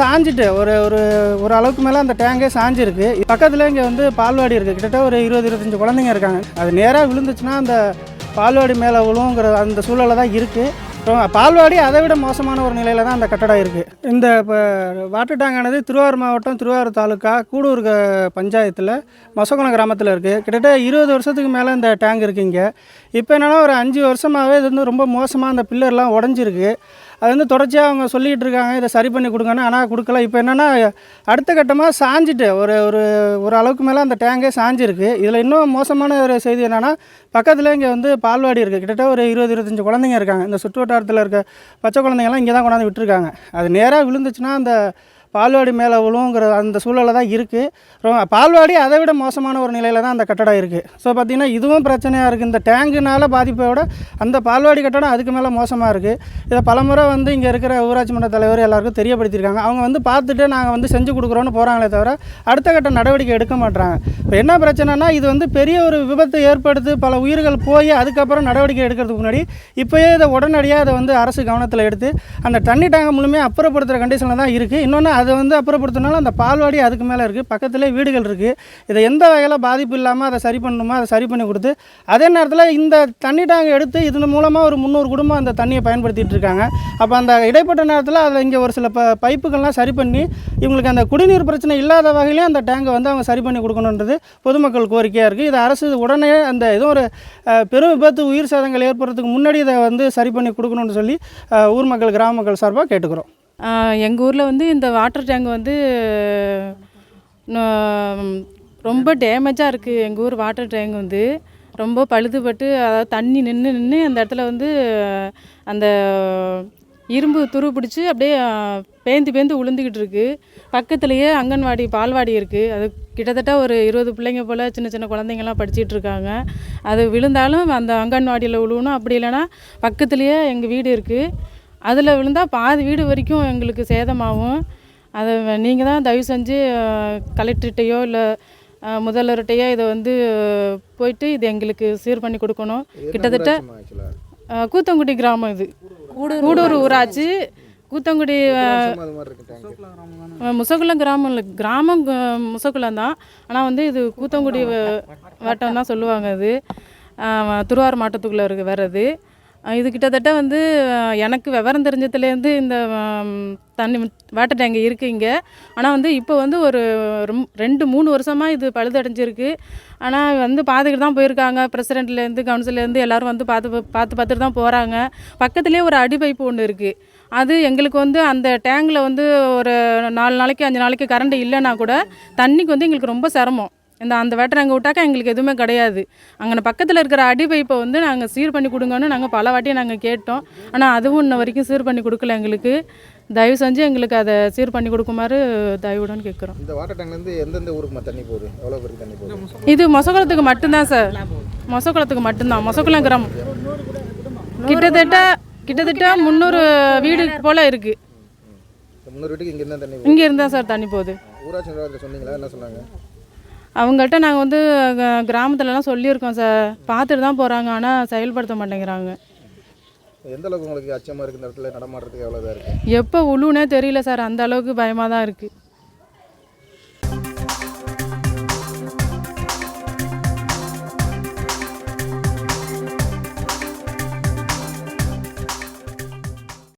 சாஞ்சிட்டு ஒரு ஒரு ஒரு அளவுக்கு மேலே அந்த டேங்கே சாஞ்சிருக்கு. பக்கத்தில் இங்கே வந்து பால்வாடி இருக்குது கிட்டத்தட்ட ஒரு இருபது இருபத்தஞ்சி குழந்தைங்க இருக்காங்க. அது நேராக விழுந்துச்சுன்னா அந்த பால்வாடி மேலே விழுங்கிற அந்த சூழலில் தான் இருக்குது அப்புறம் பால்வாடி அதை விட மோசமான ஒரு நிலையில் தான் அந்த கட்டடம் இருக்குது இந்த இப்போ வாட்டர் டேங்கானது திருவாரூர் மாவட்டம் திருவாரூர் தாலுக்கா கூடூர் பஞ்சாயத்தில் மொசகுணம் கிராமத்தில் இருக்குது கிட்டத்தட்ட இருபது வருஷத்துக்கு மேலே இந்த டேங்க் இருக்குது இங்கே. இப்போ என்னென்னா ஒரு அஞ்சு வருஷமாகவே இது வந்து ரொம்ப மோசமாக அந்த பில்லர்லாம் உடஞ்சிருக்கு. அது வந்து தொடர்ச்சியாக அவங்க சொல்லிகிட்டு இருக்காங்க இதை சரி பண்ணி கொடுங்கன்னு. ஆனால் கொடுக்கல. இப்போ என்னென்னா அடுத்த கட்டமாக சாஞ்சிட்டு ஒரு ஒரு ஒரு அளவுக்கு மேலே அந்த டேங்கே சாஞ்சிருக்கு. இதில் இன்னும் மோசமான ஒரு செய்தி என்னென்னா பக்கத்தில் இங்கே வந்து பால்வாடி இருக்குது கிட்டத்தட்ட ஒரு இருபது இருபத்தஞ்சி குழந்தைங்க இருக்காங்க. இந்த சுற்று வட்டாரத்தில் இருக்க பச்சை குழந்தைங்கள்லாம் இங்கே தான் கொண்டாந்து விட்டுருக்காங்க. அது நேராக விழுந்துச்சுன்னா அந்த பால்வாடி மேலே விழுங்கிற அந்த சூழலில் தான் இருக்குது ரொம்ப பால்வாடி அதை விட மோசமான ஒரு நிலையில் தான் அந்த கட்டடம் இருக்குது ஸோ பார்த்திங்கன்னா இதுவும் பிரச்சனையாக இருக்குது இந்த டேங்குனால பாதிப்பை விட அந்த பால்வாடி கட்டடம் அதுக்கு மேலே மோசமாக இருக்குது இதை பலமுறை வந்து இங்கே இருக்கிற ஊராட்சி மன்ற தலைவர் எல்லாருக்கும் தெரியப்படுத்தியிருக்காங்க. அவங்க வந்து பார்த்துட்டு நாங்கள் வந்து செஞ்சு கொடுக்குறோன்னு போகிறாங்களே தவிர அடுத்த கட்ட நடவடிக்கை எடுக்க மாட்டுறாங்க இப்போ என்ன பிரச்சனைனா இது வந்து பெரிய ஒரு விபத்தை ஏற்படுத்தி பல உயிர்கள் போய் அதுக்கப்புறம் நடவடிக்கை எடுக்கிறதுக்கு முன்னாடி இப்போயே இதை உடனடியாக அதை வந்து அரசு கவனத்தில் எடுத்து அந்த தண்ணி டேங்கை முழுமையாக அப்புறப்படுத்துகிற கண்டிஷனில் தான் இருக்குது இன்னொன்று அதை வந்து அப்புறப்படுத்தினாலும் அந்த பால்வாடி அதுக்கு மேலே இருக்குது. பக்கத்துலேயே வீடுகள் இருக்குது. இதை எந்த வகையில் பாதிப்பு இல்லாமல் அதை சரி பண்ணணுமோ அதை சரி பண்ணி கொடுத்து அதே நேரத்தில் இந்த தண்ணி டேங்கை எடுத்து இதன் மூலமாக ஒரு முந்நூறு குடும்பம் அந்த தண்ணியை பயன்படுத்திகிட்டு இருக்காங்க. அப்போ அந்த இடைப்பட்ட நேரத்தில் அதில் இங்கே ஒரு சில ப பைப்புகள்லாம் சரி பண்ணி இவங்களுக்கு அந்த குடிநீர் பிரச்சனை இல்லாத வகையிலையும் அந்த டேங்கை வந்து அவங்க சரி பண்ணி கொடுக்கணுன்றது பொதுமக்கள் கோரிக்கையாக இருக்குது இது அரசு உடனே அந்த ஏதோ ஒரு பெரும் விபத்து உயிர் சேதங்கள் ஏற்படுறதுக்கு முன்னாடி இதை வந்து சரி பண்ணி கொடுக்கணும்னு சொல்லி ஊர் மக்கள் கிராம மக்கள் சார்பாக கேட்டுக்கிறோம். எங்கள் ஊரில் வந்து இந்த வாட்டர் டேங்க் வந்து ரொம்ப டேமேஜாக இருக்குது எங்கள் ஊர் வாட்டர் டேங்க் வந்து ரொம்ப பழுதுபட்டு அதாவது தண்ணி நின்று நின்று அந்த இடத்துல வந்து அந்த இரும்பு துரு பிடிச்சி அப்படியே பேந்து பேந்து உளுந்துக்கிட்டு இருக்குது பக்கத்துலேயே அங்கன்வாடி பால்வாடி இருக்குது அது கிட்டத்தட்ட ஒரு இருபது பிள்ளைங்க போல் சின்ன சின்ன குழந்தைங்கள்லாம் படிச்சுட்டு இருக்காங்க. அது விழுந்தாலும் அந்த அங்கன்வாடியில் விழுவணும் அப்படி இல்லைன்னா பக்கத்துலேயே எங்கள் வீடு இருக்குது அதில் விழுந்தால் பாதி வீடு வரைக்கும் எங்களுக்கு சேதமாகும். அதை நீங்கள் தான் தயவு செஞ்சு கலெக்டர்கிட்டையோ இல்லை முதல்வர்கிட்டையோ இதை வந்து போயிட்டு இது எங்களுக்கு சீர் பண்ணி கொடுக்கணும். கிட்டத்தட்ட கூத்தங்குடி கிராமம் இது. கூடூர் ஊராட்சி. கூத்தங்குடி முசகுளம் கிராமம் இல்லை கிராமம் முசகுளம் தான். ஆனால் வந்து இது கூத்தங்குடி வட்டம் தான் சொல்லுவாங்க இது அஹ், திருவாரூர் மாவட்டத்துக்குள்ளே இருக்க வர்றது இது கிட்டத்தட்ட வந்து எனக்கு விவரம் தெரிஞ்சதுலேருந்து இந்த தண்ணி வாட்டர் டேங்க் இருக்குது இங்கே. ஆனால் வந்து இப்போ வந்து ஒரு ரொம் ரெண்டு மூணு வருஷமாக இது பழுதடைஞ்சிருக்கு. ஆனால் வந்து பார்த்துக்கிட்டு தான் போயிருக்காங்க. பிரசிடெண்ட்லேருந்து கவுன்சிலேருந்து எல்லோரும் வந்து பார்த்து பார்த்து பார்த்துட்டு தான் போகிறாங்க பக்கத்துலேயே ஒரு அடி பைப்பு ஒன்று இருக்குது அது எங்களுக்கு வந்து அந்த டேங்கில் வந்து ஒரு நாலு நாளைக்கு அஞ்சு நாளைக்கு கரண்ட் இல்லைன்னா கூட தண்ணிக்கு வந்து எங்களுக்கு ரொம்ப சிரமம். இந்த அந்த வாட்டர் அங்கே விட்டாக்கா எங்களுக்கு எதுவுமே கிடையாது. அங்கே பக்கத்தில் இருக்கிற அடி பைப்பை வந்து நாங்கள் சீர் பண்ணி கொடுங்கன்னு நாங்கள் பல வாட்டி நாங்கள் கேட்டோம். ஆனால் அதுவும் இன்ன வரைக்கும் சீர் பண்ணி கொடுக்கல எங்களுக்கு. தயவு செஞ்சு எங்களுக்கு அதை சீர் பண்ணி கொடுக்குமாறு தயவுடன் கேட்குறோம். இந்த வாட்டர் டேங்க்லேருந்து எந்தெந்த ஊருக்கு தண்ணி போகுது? எவ்வளோ பேருக்கு தண்ணி போகுது? இது மொசகுளத்துக்கு மட்டும்தான் சார். மொசகுளத்துக்கு மட்டும்தான். மொசகுளம் கிராமம். கிட்டத்தட்ட கிட்டத்தட்ட முந்நூறு வீடு போல் இருக்குது முந்நூறு வீட்டுக்கு இங்கே இருந்தால் தண்ணி இங்கே இருந்தால் சார் தண்ணி போகுது. ஊராட்சி சொன்னீங்களா? என்ன சொன்னாங்க? அவங்கள்ட்ட நாங்கள் வந்து கிராமத்துலலாம் சொல்லியிருக்கோம் சார். பார்த்துட்டு தான் போகிறாங்க ஆனால் செயல்படுத்த மாட்டேங்கிறாங்க. எந்த அளவுக்கு உங்களுக்கு அச்சமாக இருக்குது இந்த இடத்துல நடமாடுறதுக்கு எவ்வளோ இருக்குது எப்போ உழுவுனே தெரியல சார். அந்த அளவுக்கு பயமாக தான் இருக்குது